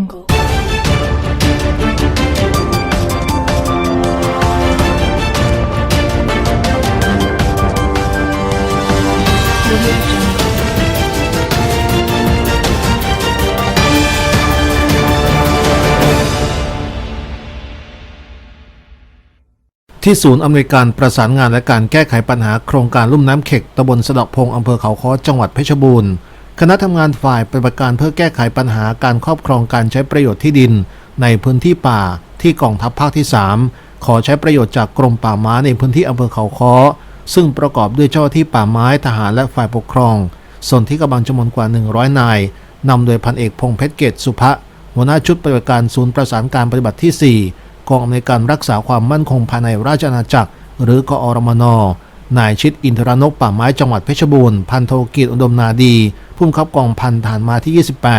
jungle. Jungle. ที่ศูนย์อำนวยการประสานงานและการแก้ไขปัญหาโครงการลุ่มน้ำเข็กตำบลสะดาะพงอำเภอเขาค้อจังหวัดเพชรบูรณ์ คณะทำงานฝ่ายปฏิบัติการเพื่อแก้ไขปัญหาการครอบครองการใช้ประโยชน์ที่ดิน ในพื้นที่ป่าที่กองทัพภาคที่ 3 ขอใช้ประโยชน์จากกรมป่าไม้ในพื้นที่อำเภอเขาค้อ ซึ่งประกอบด้วยเจ้าที่ป่าไม้ทหารและฝ่ายปกครอง ส่วนที่กำลังจำนวนกว่า 100 นายนำโดยพันเอกพงเพชรเกตสุภะหัวหน้าชุดปฏิบัติการศูนย์ประสานการปฏิบัติที่ 4 กองอำนวยการรักษาความมั่นคงภายในราชอาณาจักร หรือกอรมนนายชิดอินทรนกป่าไม้จังหวัดเพชรบูรณ์พันโทกิจอุดมนาดี ผู้บังคับกองพันฐานมาที่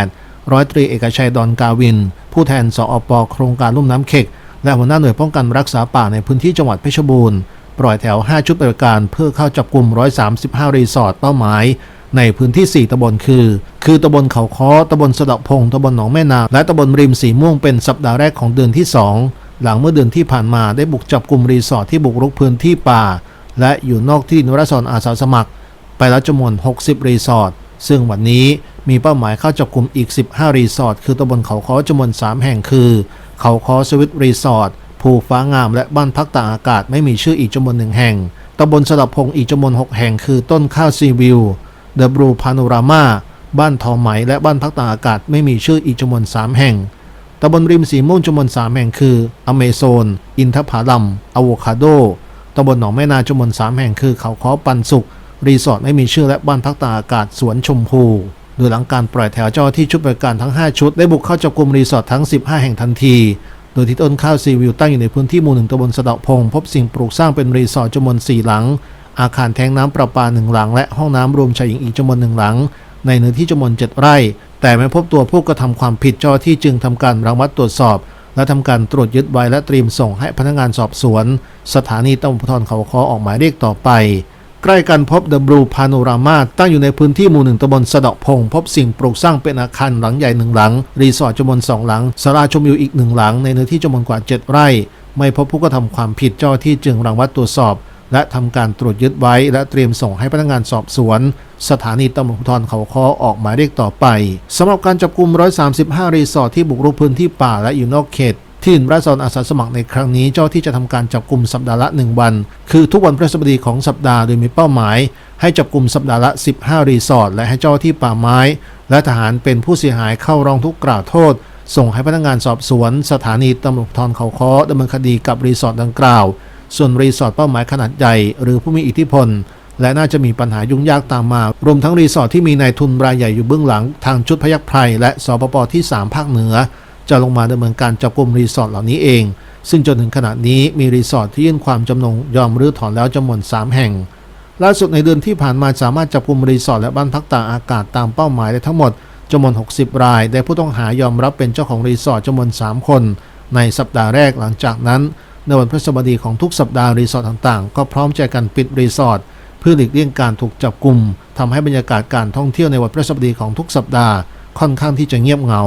28 ร้อยตรีเอกชัยดอนกาวิน ผู้แทนสอปโครงการลุ่มน้ำเข็ก และหัวหน้าหน่วยป้องกันรักษาป่าในพื้นที่จังหวัดเพชรบูรณ์ ปล่อยแถว 5 ชุดปฏิบัติการเพื่อเข้าจับกลุ่ม 135 รีสอร์ทเป้าหมาย ในพื้นที่ 4ตำบลคือ คือตำบลเขาค้อตำบลสะเดาะพงตำบลหนองแม่นาและตำบลริมสีม่วงเป็นสัปดาห์แรกของเดือนที่ 2 หลังเมื่อเดือนที่ผ่านมาได้บุกจับกลุ่มรีสอร์ทที่บุกรุกพื้นที่ป่า และอยู่นอกที่นรสรอาสาสมัคร ไปแล้วจำนวน 60 รีสอร์ท ซึ่งวันนี้มีเป้าหมายเข้าจับกลุ่มอีก 15 รีสอร์ท คือตำบลเขาค้อจำนวน 3 แห่งคือ เขาค้อสวิตรีสอร์ท ภูฟ้างามและบ้านพักตากอากาศไม่มีชื่ออีกจำนวนหนึ่งแห่ง ตำบลสลับพงอีกจำนวน 6 แห่งคือต้นข้าวซีวิว เดอะบรูพาโนรามา บ้านทอไหมและบ้านพักตากอากาศไม่มีชื่ออีกจำนวน 3 แห่ง ตำบลริมสีม่วงจำนวน 3 แห่งคือ อเมซอน อินทผลัม อะโวคาโด ตำบลหนองแม่นาจำนวน 3 แห่งคือ เขาค้อปันสุข รีสอร์ทไม่มีชื่อและบ้านพักตากอากาศสวนชมพูโดยหลังการปล่อยแถวเจ้าที่ชุดบริการทั้ง 5 ชุด ได้บุกเข้าจับกลุ่มรีสอร์ททั้ง 15 แห่งทันที โดยที่ต้นข้าวซีวิวตั้งอยู่ในพื้นที่หมู่หนึ่งตำบลสะเดาะพง พบสิ่งปลูกสร้างเป็นรีสอร์ทจำนวน 4 หลัง อาคารแทงน้ำประปาหนึ่งหลัง และห้องน้ำรวมชายหญิงอีกจำนวนหนึ่งหลัง ในเนื้อที่จำนวน 7 ไร่ แต่ไม่พบตัวผู้กระทำความผิดเจ้าหน้าที่จึงทำการรังวัดตรวจสอบ และทำการตรวจยึดไว้และเตรียมส่งให้พนักงานสอบสวน สถานีตำรวจภูธรเขาคอออกหมายเรียกต่อไป ใกล้กันพบ The Blue Panorama ตั้งอยู่ในพื้นที่หมู่หนึ่งตำบลสะดาะพง พบสิ่งปลูกสร้างเป็นอาคารหลังใหญ่หนึ่งหลัง รีสอร์ทจำนวนสองหลังศาลาชมวิวอีกหนึ่งหลัง ในเนื้อที่จำนวนกว่า 7 ไร่ ไม่พบผู้กระทำความผิดเจ้าหน้าที่จึงรังวัดตรวจสอบ และทำการตรวจยึดไว้ และเตรียมส่งให้พนักงานสอบสวน สถานีตำรวจภูธรเขาคอออกหมายเรียกต่อไปสำหรับการจับกลุ่ม135 รีสอร์ทที่บุกรุกพื้นที่ป่าและอยู่นอกเขต ที่ราษฎรอาสาสมัครในครั้งนี้เจ้าที่จะทำการจับกลุ่มสัปดาห์ละ 1 วัน คือทุกวันพฤหัสบดีของสัปดาห์โดยมีเป้าหมาย ให้จับกลุ่มสัปดาห์ละ 15 รีสอร์ทและให้เจ้าที่ป่าไม้ และทหารเป็นผู้เสียหายเข้าร้องทุกข์กล่าวโทษ ส่งให้พนักงานสอบสวน สถานีตำรวจภูธรเขาค้อดำเนินคดีกับรีสอร์ทดังกล่าว ส่วนรีสอร์ทเป้าหมายขนาดใหญ่หรือผู้มีอิทธิพลและน่าจะมีปัญหายุ่งยากตามมา รวมทั้งรีสอร์ทที่มีนายทุนรายใหญ่อยู่เบื้องหลัง ทางชุดพยัคฆ์ไพรและสปปที่ 3 ภาคเหนือ จะลงมาดำเนินการจับกลุ่มรีสอร์ทเหล่านี้เอง ซึ่งจนถึงขณะนี้มีรีสอร์ทที่ยื่นความจำนงยอมรื้อถอนแล้วจำนวน 3 แห่ง ล่าสุดในเดือนที่ผ่านมาสามารถจับกลุ่มรีสอร์ทและบ้านพักตากอากาศตามเป้าหมายได้ทั้งหมดจำนวน 60 ราย ได้ผู้ต้องหายอมรับเป็นเจ้าของรีสอร์ทจำนวน 3 คน ในสัปดาห์แรกหลังจากนั้นในวันพฤหัสบดีของทุกสัปดาห์รีสอร์ทต่างๆ ก็พร้อมใจกันปิดรีสอร์ทเพื่อหลีกเลี่ยงการถูกจับกลุ่มทำให้บรรยากาศการท่องเที่ยวในวันพฤหัสบดีของทุกสัปดาห์ค่อนข้างที่จะเงียบเหงา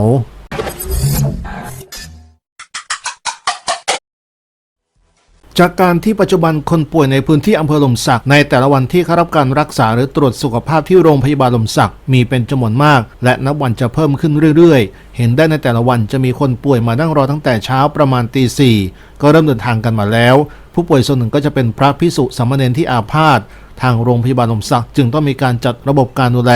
จากการที่ปัจจุบันคนป่วยในพื้นที่อำเภอหลมสักในแต่ละวันที่เข้ารับการรักษาหรือตรวจสุขภาพที่โรงพยาบาลหลมสักมีเป็นจำนวนมาก และนับวันจะเพิ่มขึ้นเรื่อยๆ เห็นได้ในแต่ละวันจะมีคนป่วยมานั่งรอตั้งแต่เช้าประมาณตีสี่ก็เริ่มเดินทางกันมาแล้ว ผู้ป่วยส่วนหนึ่งก็จะเป็นพระพิสุสามเณรที่อาพาธทางโรงพยาบาลหลมสักจึงต้องมีการจัดระบบการดูแล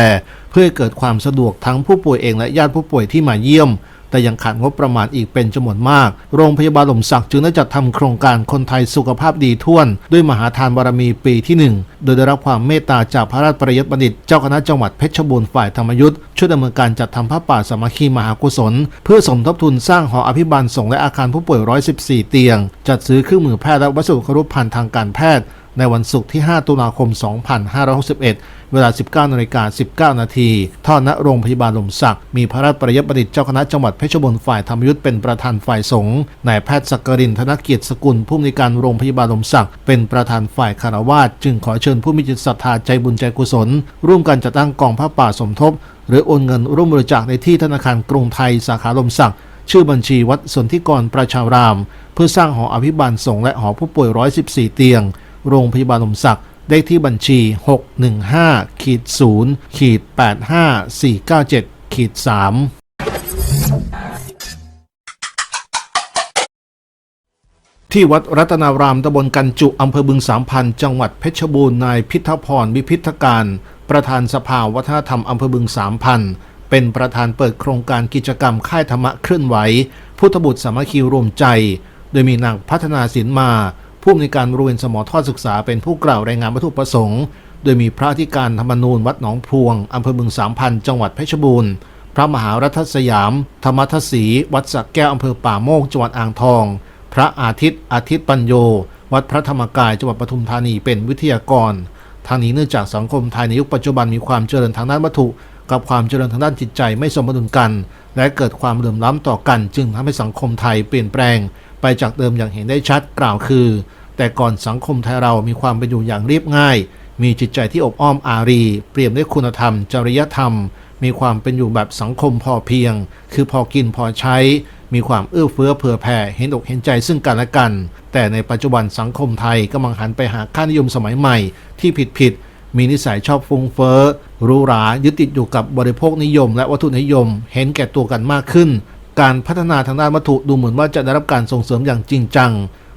เพื่อเกิดความสะดวกทั้งผู้ป่วยเองและญาติผู้ป่วยที่มาเยี่ยม แต่ยังขาดงบประมาณอีกเป็นจำนวนมาก โรงพยาบาลหล่มสักจึงได้จัดทำโครงการคนไทยสุขภาพดีท่วน ด้วยมหาทานบารมีปีที่ 1 โดยได้รับความเมตตาจากพระราชประยศบัณฑิต เจ้าคณะจังหวัดเพชรบูรณ์ฝ่ายธรรมยุทธ์ช่วยดำเนินการจัดทำพระป่าสามัคคีมหากุศล เพื่อสมทบทุนสร้างหออภิบาลสงฆ์และอาคารผู้ป่วย 114 เตียง จัดซื้อเครื่องมือแพทย์และวัสดุครุภัณฑ์ทางการแพทย์ ในวันศุกร์ที่ 5 ตุลาคม 2561 เวลา 19นาฬิกา19 นาทีท่อณโรงพยาบาลหลมศักดิ์มีพระราชปริยประดิษฐ์เจ้าคณะจังหวัดเพชรบูรณ์ฝ่ายธรรมยุทธเป็นประธานฝ่ายสงฆ์นายแพทย์สักกรินธนกียรติสกุลผู้อำนวยการโรงพยาบาลหลมศักดิ์เป็นประธานฝ่ายคารวาสจึงขอเชิญผู้มีจิตศรัทธาใจบุญใจกุศล ร่วมกันจัดตั้งกองผ้าป่าสมทบ หรือโอนเงินร่วมบริจาคในที่ธนาคารกรุงไทยสาขาลมศักดิ์ชื่อบัญชีวัดสนธิกรประชาราม เพื่อสร้างหออภิบาลสงฆ์และหอผู้ป่วย 114 เตียง โรงพยาบาลลมศักดิ์ได้ที่บัญชี 615ขีด0ขีด85497ขีด3ที่วัดรัตนารามตำบลกันจุอำเภอบึงสามพันจังหวัดเพชรบูรณ์นายพิทพรวิพิธการ ประธานสภาวัฒนธรรมอำเภอบึงสามพันเป็นประธานเปิดโครงการกิจกรรมค่ายธรรมะเคลื่อนไหว พุทธบุตรสามัคคีรวมใจ โดยมีนางพัฒนาศิลมา ผู้อำนวยการโรงเรียนสมอทอดศึกษาเป็นผู้กล่าวรายงานวัตถุประสงค์ โดยมีพระธิการธรรมนูญวัดหนองพวงอำเภอบึงสามพันจังหวัดเพชรบูรณ์พระมหารัตสยาม ธรรมทศีวัดสักแก้วอำเภอป่าโมกจังหวัดอ่างทอง พระอาทิตย์ อาทิตย์ปัญโย วัดพระธรรมกายจังหวัดปทุมธานีเป็นวิทยากรทางนี้เนื่องจากสังคมไทยในยุคปัจจุบันมีความเจริญทางด้านวัตถุ กับความเจริญทางด้านจิตใจไม่สมดุลกัน และเกิดความเหลื่อมล้ำต่อกัน จึงทำให้สังคมไทยเปลี่ยนแปลง ไปจากเดิมอย่างเห็นได้ชัดกล่าวคือ แต่ก่อนสังคมไทยเรามีความเป็นอยู่อย่างเรียบง่าย มีจิตใจที่อบอ้อมอารี เปรียมด้วยคุณธรรม จริยธรรม มีความเป็นอยู่แบบสังคมพอเพียง คือพอกินพอใช้ มีความเอื้อเฟื้อเผื่อแผ่เห็นอกเห็นใจซึ่งกันและกัน แต่ในปัจจุบันสังคมไทยกำลังหันไปหาค่านิยมสมัยใหม่ ที่ผิดผิดมีนิสัยชอบฟุ้งเฟ้อรูหรายึดติดอยู่กับบริโภคนิยม และวัตถุนิยม เห็นแก่ตัวกันมากขึ้น การพัฒนาทางด้านวัตถุดูเหมือนว่าจะได้รับการส่งเสริมอย่างจริงจัง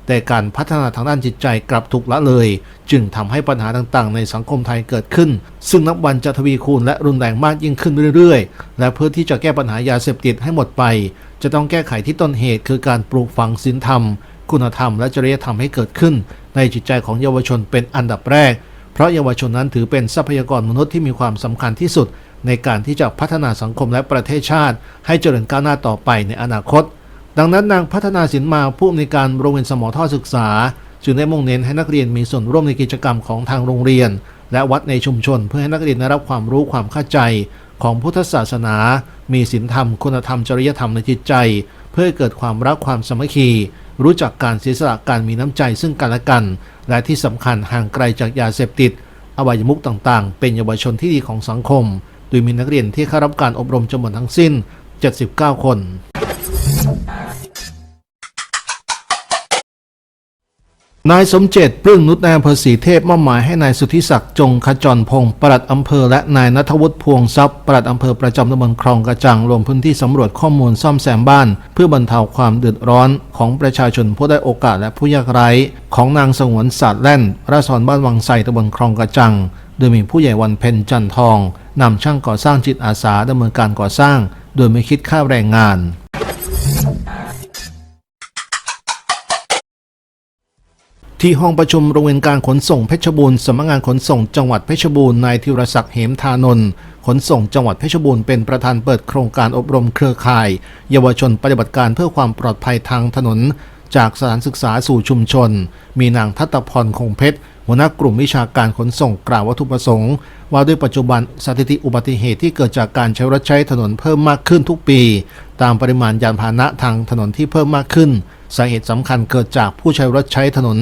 แต่การพัฒนาทางด้านจิตใจกลับถูกละเลย จึงทำให้ปัญหาต่างๆ ในสังคมไทยเกิดขึ้น ซึ่งนับวันจะทวีคูณและรุนแรงมากยิ่งขึ้นเรื่อยๆ และเพื่อที่จะแก้ปัญหายาเสพติดให้หมดไป จะต้องแก้ไขที่ต้นเหตุ คือการปลูกฝังศีลธรรม คุณธรรม และจริยธรรมให้เกิดขึ้น ในจิตใจของเยาวชนเป็นอันดับแรก เพราะเยาวชนนั้นถือเป็นทรัพยากรมนุษย์ที่มีความสำคัญที่สุด ในการที่จะพัฒนาสังคมและประเทศชาติ ให้เจริญก้าวหน้าต่อไปในอนาคต ดังนั้นนางพัฒนาสินมาผู้อำนวยการโรงเรียนสมอท่อศึกษา จึงได้มุ่งเน้นให้นักเรียนมีส่วนร่วมในกิจกรรมของทางโรงเรียน และวัดในชุมชน เพื่อให้นักเรียนได้รับความรู้ความเข้าใจ ของพุทธศาสนา มีศีลธรรม คุณธรรมจริยธรรมในจิตใจ เพื่อเกิดความรักความสามัคคีรู้จักการเสียสละการมีน้ำใจซึ่งกันและกัน และที่สำคัญห่างไกลจากยาเสพติดอบายมุขต่างๆ เป็นเยาวชนที่ดีของสังคม ยมีนักเรียนที่เข้ารับการอบรมจำนวนทั้งสิ้น 79 คนนายสมเจตปลื้งนุชนายอำเภอศรีเทพมอบหมายให้นายสุทธิศักดิ์จงขจรพงศ์ปลัดอำเภอและนายนัทวุฒิพวงทรัพย์ปลัดอำเภอประจำตำบลคลองกระจังลงพื้นที่สำรวจข้อมูลซ่อมแซมบ้าน เพื่อบรรเทาความเดือดร้อนของประชาชนผู้ได้โอกาสและผู้ยากไร้ ของนางสงวนศาสตร์แล่นราษฎรบ้านวังไสตำบลคลองกระจัง โดยมีผู้ใหญ่วันเพ็ญจันทอง นำช่างก่อสร้างจิตอาสาดำเนินการก่อสร้าง โดยไม่คิดค่าแรงงานที่ห้องประชุมโรงเรียนการขนส่งเพชรบูรณ์สำนักงานขนส่งจังหวัดเพชรบูรณ์นายธีรศักดิ์เหมธานนท์ขนส่งจังหวัดเพชรบูรณ์เป็นประธานเปิดโครงการอบรมเครือข่าย เยาวชนปฏิบัติการเพื่อความปลอดภัยทางถนน จากสถานศึกษาสู่ชุมชน มีนางทัตพรคงเพชร หัวหน้ากลุ่มวิชาการขนส่งกล่าววัตถุประสงค์ ว่าด้วยปัจจุบันสถิติอุบัติเหตุที่เกิดจากการใช้รถใช้ถนนเพิ่มมากขึ้นทุกปี ตามปริมาณยานพาหนะทางถนนที่เพิ่มมากขึ้น สาเหตุสำคัญเกิดจากผู้ใช้รถใช้ถนน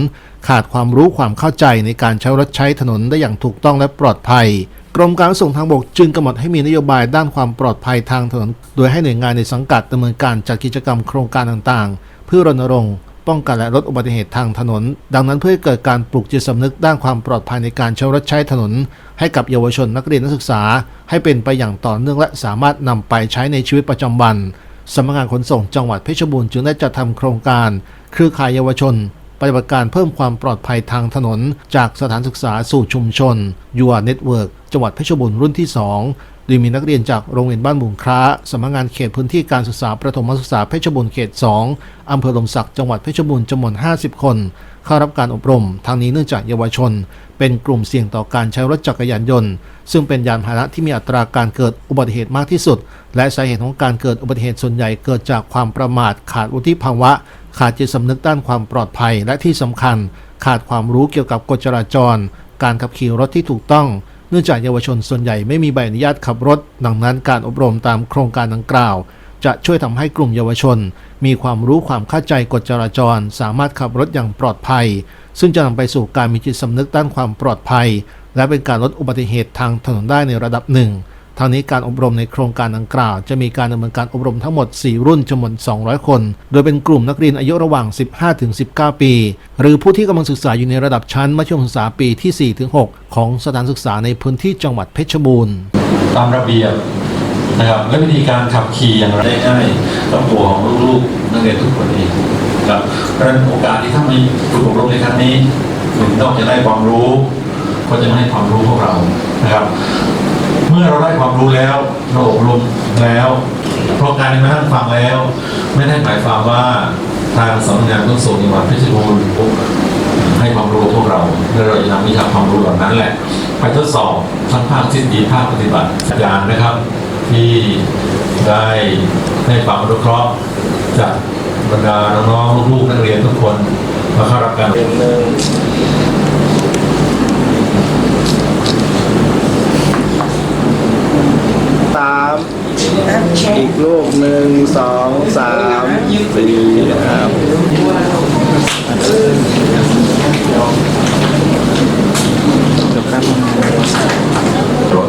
ขาดความรู้ความเข้าใจในการใช้รถใช้ถนนได้อย่างถูกต้องและปลอดภัยกรมการขนส่งทางบกจึงกำหนดให้มีนโยบายด้านความปลอดภัยทางถนน โดยให้หน่วยงานในสังกัดดำเนินการจัดกิจกรรมโครงการต่างๆ เพื่อรณรงค์ ป้องกันและลดอุบัติเหตุทางถนน ดังนั้นเพื่อเกิดการปลุกจิตสำนึกด้านความปลอดภัยในการใช้รถใช้ถนน ให้กับเยาวชนนักเรียนนักศึกษา ให้เป็นไปอย่างต่อเนื่องและสามารถนำไปใช้ในชีวิตประจำวันสำนักงานขนส่งจังหวัดเพชรบูรณ์จึงได้จัดทำโครงการเครือข่ายเยาวชนปฏิบัติการเพิ่มความปลอดภัยทางถนน จากสถานศึกษาสู่ชุมชนยูอาเน็ตเวิร์กจังหวัดเพชรบูรณ์รุ่นที่ 2 โดยมีนักเรียนจากโรงเรียนบ้านบุงคร้าสำนักงานเขตพื้นที่การศึกษาประถมศึกษาเพชรบูรณ์เขต 2 อำเภอลมศักดิ์จังหวัดเพชรบูรณ์จำนวน 50 คน เข้ารับการอบรม ทางนี้เนื่องจากเยาวชน เป็นกลุ่มเสี่ยงต่อการใช้รถจักรยานยนต์ ซึ่งเป็นยานพาหนะที่มีอัตราการเกิดอุบัติเหตุมากที่สุด และสาเหตุของการเกิดอุบัติเหตุส่วนใหญ่เกิดจากความประมาทขาดวุฒิภาวะ ขาดจิตสำนึกด้านความปลอดภัยและที่สำคัญ ขาดความรู้เกี่ยวกับกฎจราจร การขับขี่รถที่ถูกต้อง นื่องจากเยาวชนส่วนใหญ่ไม่มีใบอนุญาตขับรถ ดังนั้นการอบรมตามโครงการดังกล่าว จะช่วยทำให้กลุ่มเยาวชน มีความรู้ความเข้าใจกฎจราจร สามารถขับรถอย่างปลอดภัย ซึ่งจะนำไปสู่การมีจิตสำนึกด้านความปลอดภัย และเป็นการลดอุบัติเหตุทางถนนได้ในระดับหนึ่ง ทางนี้การอบรมในโครงการดังกล่าว จะมีการดำเนินการอบรมทั้งหมด 4 รุ่นจำนวน 200 คน โดยเป็นกลุ่มนักเรียนอายุระหว่าง 15-19 ปี หรือผู้ที่กำลังศึกษาอยู่ในระดับชั้นมัธยมศึกษาปีที่ 4-6 ของสถานศึกษาในพื้นที่จังหวัดเพชรบูรณ์ ตามระเบียบนะครับและวิธีการขับขี่อย่างไรได้ง่ายกับตัวของลูกๆนักเรียนทุกคนเองครับเพราะฉะนั้นโอกาสที่ท่านมาฝึกอบรมในครั้งนี้หนึ่งนอกจากได้ความรู้ ก็จะให้ความรู้พวกเรานะครับ เมื่อเราได้ความรู้แล้วเราอบรมแล้วโครงการนี้มาท่านฟังแล้ว ไม่ได้หมายความว่าทางสำนักงานขนส่งจังหวัดเพชรบูรณ์ให้ความรู้พวกเราและเราจะนำวิชาความรู้เหล่านั้นแหละ ไปทดสอบทั้งภาคทฤษฎีภาคปฏิบัติอาจารย์นะครับ ที่ได้ให้ความอนุเคราะห์จากบรรดาน้องๆลูกๆนักเรียนทุกคนมาเข้ารับการเรียนหนึ่ง สาม อีกลูกหนึ่งสองสามสี่ครับ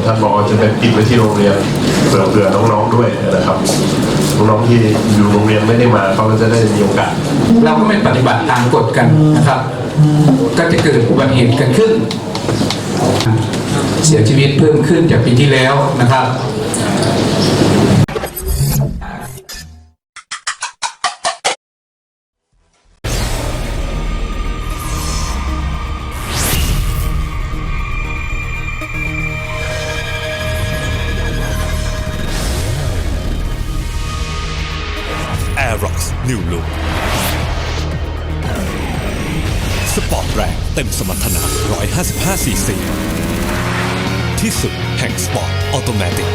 ท่านบอกจะเป็นติดไว้ที่โรงเรียนเผื่อเผื่อน้องๆด้วยนะครับน้องๆที่อยู่โรงเรียนไม่ได้มาเขาก็จะได้มีโอกาสเราก็ไม่ปฏิบัติตามกฎกันนะครับ ก็จะเกิดอุบัติเหตุเกิดขึ้น เสียชีวิตเพิ่มขึ้นจากปีที่แล้วนะครับ New Look สปอร์ตแรงเต็มสมรรถนะ 155 ซีซี ที่สุดแห่งสปอร์ตออโตเมติก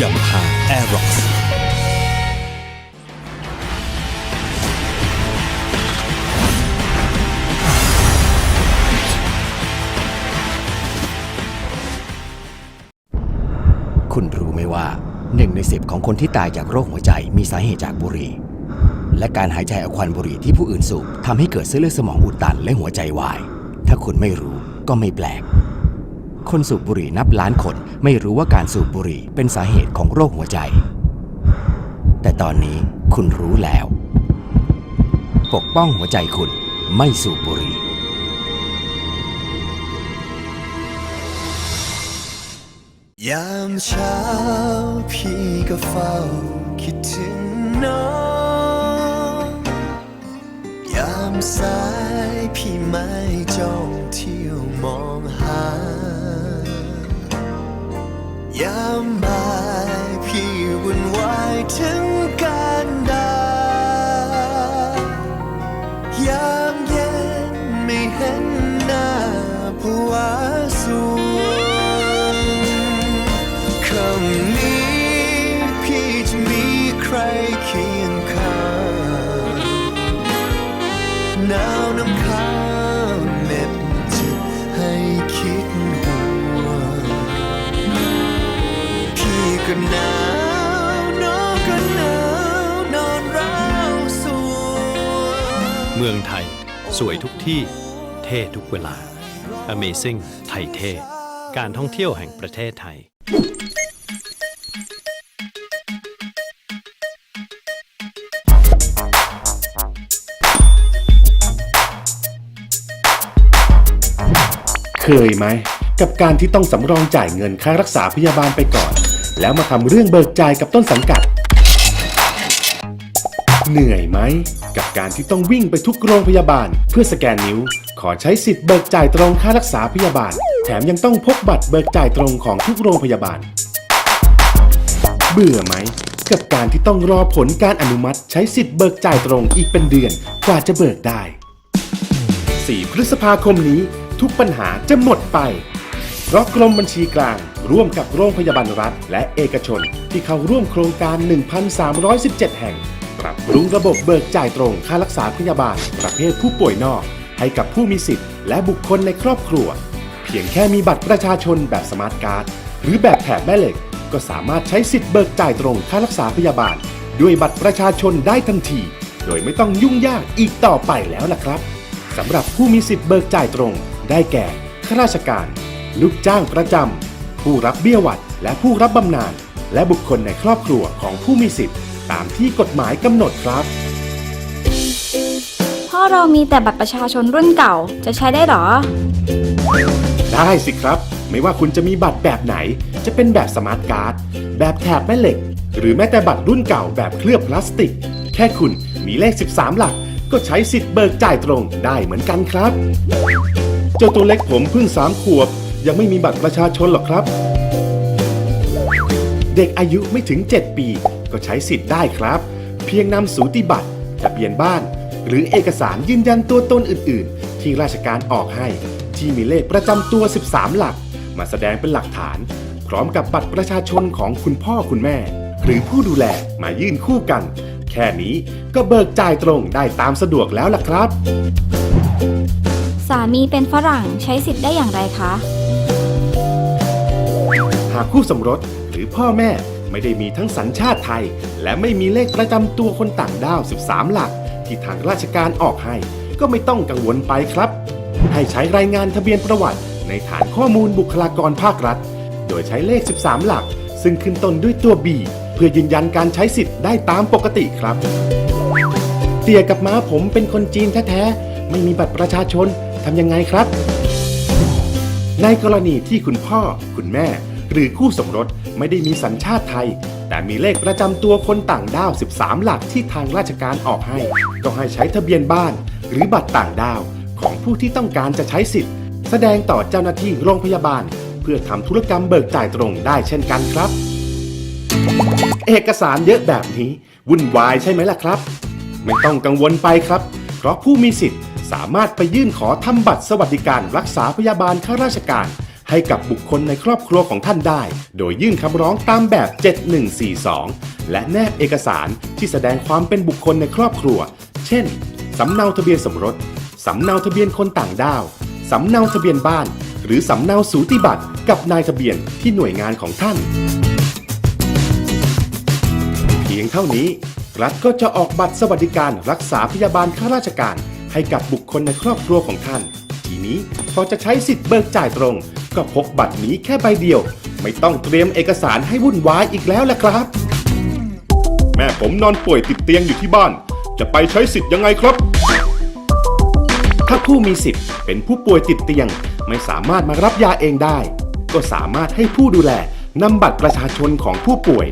ยามาฮ่าแอร์ร็อก หนึ่งในสิบของคนที่ตายจากโรคหัวใจมีสาเหตุจากบุหรี่ และการหายใจเอาควันบุหรี่ที่ผู้อื่นสูบทำให้เกิดเส้นเลือดสมองอุดตันและหัวใจวาย ถ้าคุณไม่รู้ก็ไม่แปลก คนสูบบุหรี่นับล้านคนไม่รู้ว่าการสูบบุหรี่เป็นสาเหตุของโรคหัวใจ แต่ตอนนี้คุณรู้แล้ว ปกป้องหัวใจคุณไม่สูบบุหรี่ ยามเช้าพี่ก็เฝ้าคิดถึงน้องยามสายพี่ไม่จ้องเที่ยวมองหายามบ่ายพี่วุ่นวายถึง เมืองไทย สวยทุกที่ เท่ทุกเวลา Amazing ไทยเท่ การท่องเที่ยวแห่งประเทศไทย เคยไหม กับการที่ต้องสำรองจ่ายเงินค่ารักษาพยาบาลไปก่อน แล้วมาทำเรื่องเบิกจ่ายกับต้นสังกัด เหนื่อยไหม กับการที่ต้องวิ่งไปทุกโรงพยาบาล เพื่อสแกนนิ้ว ขอใช้สิทธิ์เบิกจ่ายตรงค่ารักษาพยาบาล แถมยังต้องพกบัตรเบิกจ่ายตรงของทุกโรงพยาบาล เบื่อไหม กับการที่ต้องรอผลการอนุมัติใช้สิทธิ์เบิกจ่ายตรงอีกเป็นเดือนกว่าจะเบิกได้ 4 พฤษภาคมนี้ทุกปัญหาจะหมดไป เพราะกรมบัญชีกลาง ร่วมกับโรงพยาบาลรัฐ และเอกชน ที่เข้าร่วมโครงการ 1,317 แห่ง ปรับปรุงระบบเบิกจ่ายตรงค่ารักษาพยาบาล ประเภทผู้ป่วยนอก ให้กับผู้มีสิทธิ์และบุคคลในครอบครัว เพียงแค่มีบัตรประชาชนแบบสมาร์ทการ์ดหรือแบบแถบแม่เหล็ก ก็สามารถใช้สิทธิ์เบิกจ่ายตรงค่ารักษาพยาบาล ด้วยบัตรประชาชนได้ทันที โดยไม่ต้องยุ่งยากอีกต่อไปแล้วล่ะครับสำหรับผู้มีสิทธิ์เบิกจ่ายตรง ได้แก่ข้าราชการ ลูกจ้างประจำผู้รับเบี้ยหวัดและผู้รับบำนาญและบุคคลในครอบครัวของผู้มีสิทธิ์ ตามที่กฎหมายกำหนดครับ พ่อเรามีแต่บัตรประชาชนรุ่นเก่าจะใช้ได้หรอ ได้สิครับ ไม่ว่าคุณจะมีบัตรแบบไหน จะเป็นแบบสมาร์ทการ์ด แบบแถบแม่เหล็ก หรือแม้แต่บัตรรุ่นเก่าแบบเคลือบพลาสติก แค่คุณมีเลข 13 หลัก ก็ใช้สิทธิ์เบิกจ่ายตรงได้เหมือนกันครับ เจ้าตัวเล็กผมเพิ่ง3ขวบ ยังไม่มีบัตรประชาชนหรอกครับ เด็กอายุไม่ถึง 7 ปี ก็ใช้สิทธิ์ได้ครับ เพียงนำสูติบัตรทะเบียนบ้าน หรือเอกสารยืนยันตัวตนอื่น ๆ ที่ราชการออกให้ ที่มีเลขประจำตัว 13 หลัก มาแสดงเป็นหลักฐาน พร้อมกับบัตรประชาชนของคุณพ่อคุณแม่ หรือผู้ดูแลมายื่นคู่กัน แค่นี้ก็เบิกจ่ายตรงได้ตามสะดวกแล้วล่ะครับ สามีเป็นฝรั่งใช้สิทธิ์ได้อย่างไรคะ หากคู่สมรสหรือพ่อแม่ ไม่ได้มีทั้งสัญชาติไทย และไม่มีเลขประจำตัวคนต่างด้าว 13 หลัก ที่ทางราชการออกให้ ก็ไม่ต้องกังวลไปครับ ให้ใช้รายงานทะเบียนประวัติ ในฐานข้อมูลบุคลากรภาครัฐ โดยใช้เลข 13 หลัก ซึ่งขึ้นต้นด้วยตัว B เพื่อยืนยันการใช้สิทธิ์ได้ตามปกติครับ เตี่ยกับม้าผมเป็นคนจีนแท้ๆไม่มีบัตรประชาชนทำยังไงครับในกรณีที่คุณพ่อ คุณแม่ หรือคู่สมรส ไม่ได้มีสัญชาติไทย แต่มีเลขประจำตัวคนต่างด้าว 13 หลักที่ทางราชการออกให้ ก็ให้ใช้ทะเบียนบ้าน หรือบัตรต่างด้าว ของผู้ที่ต้องการจะใช้สิทธิ์ แสดงต่อเจ้าหน้าที่โรงพยาบาล เพื่อทำธุรกรรมเบิกจ่ายตรงได้เช่นกันครับ เอกสารเยอะแบบนี้ วุ่นวายใช่ไหมล่ะครับ ไม่ต้องกังวลไปครับ เพราะผู้มีสิทธิ์สามารถไปยื่นขอทำบัตรสวัสดิการรักษาพยาบาลข้าราชการ ให้กับบุคคลในครอบครัวของท่านได้ โดยยื่นคำร้องตามแบบ 7142 และแนบเอกสารที่แสดงความเป็นบุคคลในครอบครัว เช่น สำเนาทะเบียนสมรส สำเนาทะเบียนคนต่างด้าว สำเนาทะเบียนบ้าน หรือสำเนาสูติบัตรกับนายทะเบียนที่หน่วยงานของท่าน เพียงเท่านี้ รัฐก็จะออกบัตรสวัสดิการรักษาพยาบาลข้าราชการ ให้กับบุคคลในครอบครัวของท่าน ทีนี้พอจะใช้สิทธิ์เบิกจ่ายตรงก็พกบัตรนี้แค่ใบเดียว ไม่ต้องเตรียมเอกสารให้วุ่นวายอีกแล้วล่ะครับ แม่ผมนอนป่วยติดเตียงอยู่ที่บ้าน จะไปใช้สิทธิ์ยังไงครับ ถ้าผู้มีสิทธิ์เป็นผู้ป่วยติดเตียง ไม่สามารถมารับยาเองได้ ก็สามารถให้ผู้ดูแลนำบัตรประชาชนของผู้ป่วย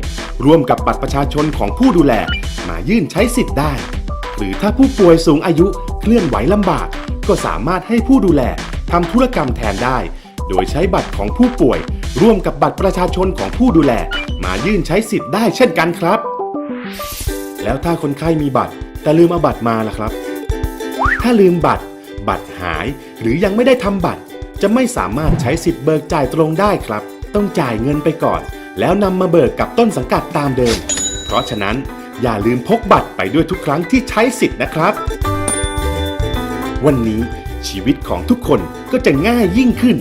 ร่วมกับบัตรประชาชนของผู้ดูแล มายื่นใช้สิทธิ์ได้ หรือถ้าผู้ป่วยสูงอายุเคลื่อนไหวลำบาก ก็สามารถให้ผู้ดูแลทำธุรกรรมแทนได้ โดยใช้บัตรของผู้ป่วย ร่วมกับบัตรประชาชนของผู้ดูแล มายื่นใช้สิทธิ์ได้เช่นกันครับ แล้วถ้าคนไข้มีบัตร แต่ลืมเอาบัตรมาล่ะครับ ถ้าลืมบัตร บัตรหาย หรือยังไม่ได้ทำบัตร จะไม่สามารถใช้สิทธิ์เบิกจ่ายตรงได้ครับ ต้องจ่ายเงินไปก่อน แล้วนำมาเบิกกับต้นสังกัดตามเดิม เพราะฉะนั้นอย่าลืมพกบัตรไปด้วยทุกครั้งที่ใช้สิทธิ์นะครับ วันนี้ชีวิตของทุกคนก็จะง่ายยิ่งขึ้น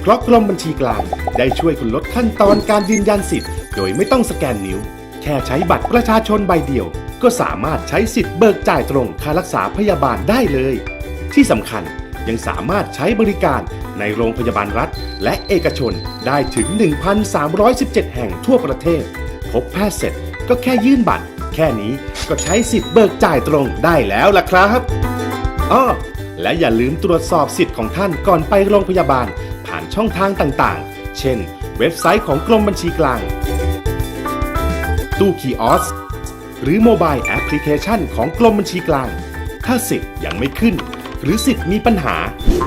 เพราะกรมบัญชีกลางได้ช่วยคุณลดขั้นตอนการยืนยันสิทธิ์ โดยไม่ต้องสแกนนิ้ว แค่ใช้บัตรประชาชนใบเดียว ก็สามารถใช้สิทธิ์เบิกจ่ายตรงค่ารักษาพยาบาลได้เลย ที่สำคัญยังสามารถใช้บริการในโรงพยาบาลรัฐ และเอกชนได้ถึง 1,317 แห่งทั่วประเทศ พบแพทย์เสร็จก็แค่ยื่นบัตร แค่นี้ก็ใช้สิทธิ์เบิกจ่ายตรงได้แล้วล่ะครับอ้อและอย่าลืมตรวจสอบสิทธิ์ของท่านก่อนไปโรงพยาบาล ช่องทางต่างๆ เช่น เว็บไซต์ของกรมบัญชีกลาง ตู้คีออสหรือโมบายแอปพลิเคชันของกรมบัญชีกลาง ถ้าสิทธิ์ยังไม่ขึ้น หรือสิทธิ์มีปัญหา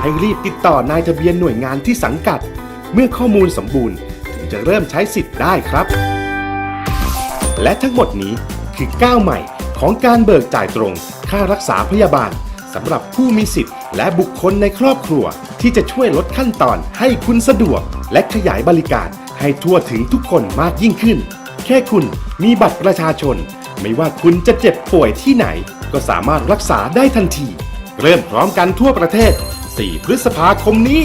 ให้รีบติดต่อนายทะเบียนหน่วยงานที่สังกัด เมื่อข้อมูลสมบูรณ์ ถึงจะเริ่มใช้สิทธิ์ได้ครับ และทั้งหมดนี้คือก้าวใหม่ของการเบิกจ่ายตรง ค่ารักษาพยาบาลสำหรับผู้มีสิทธิ์และบุคคลในครอบครัว ที่จะช่วยลดขั้นตอนให้คุณสะดวก และขยายบริการให้ทั่วถึงทุกคนมากยิ่งขึ้น แค่คุณมีบัตรประชาชน ไม่ว่าคุณจะเจ็บป่วยที่ไหน ก็สามารถรักษาได้ทันที เริ่มพร้อมกันทั่วประเทศ 4 พฤษภาคมนี้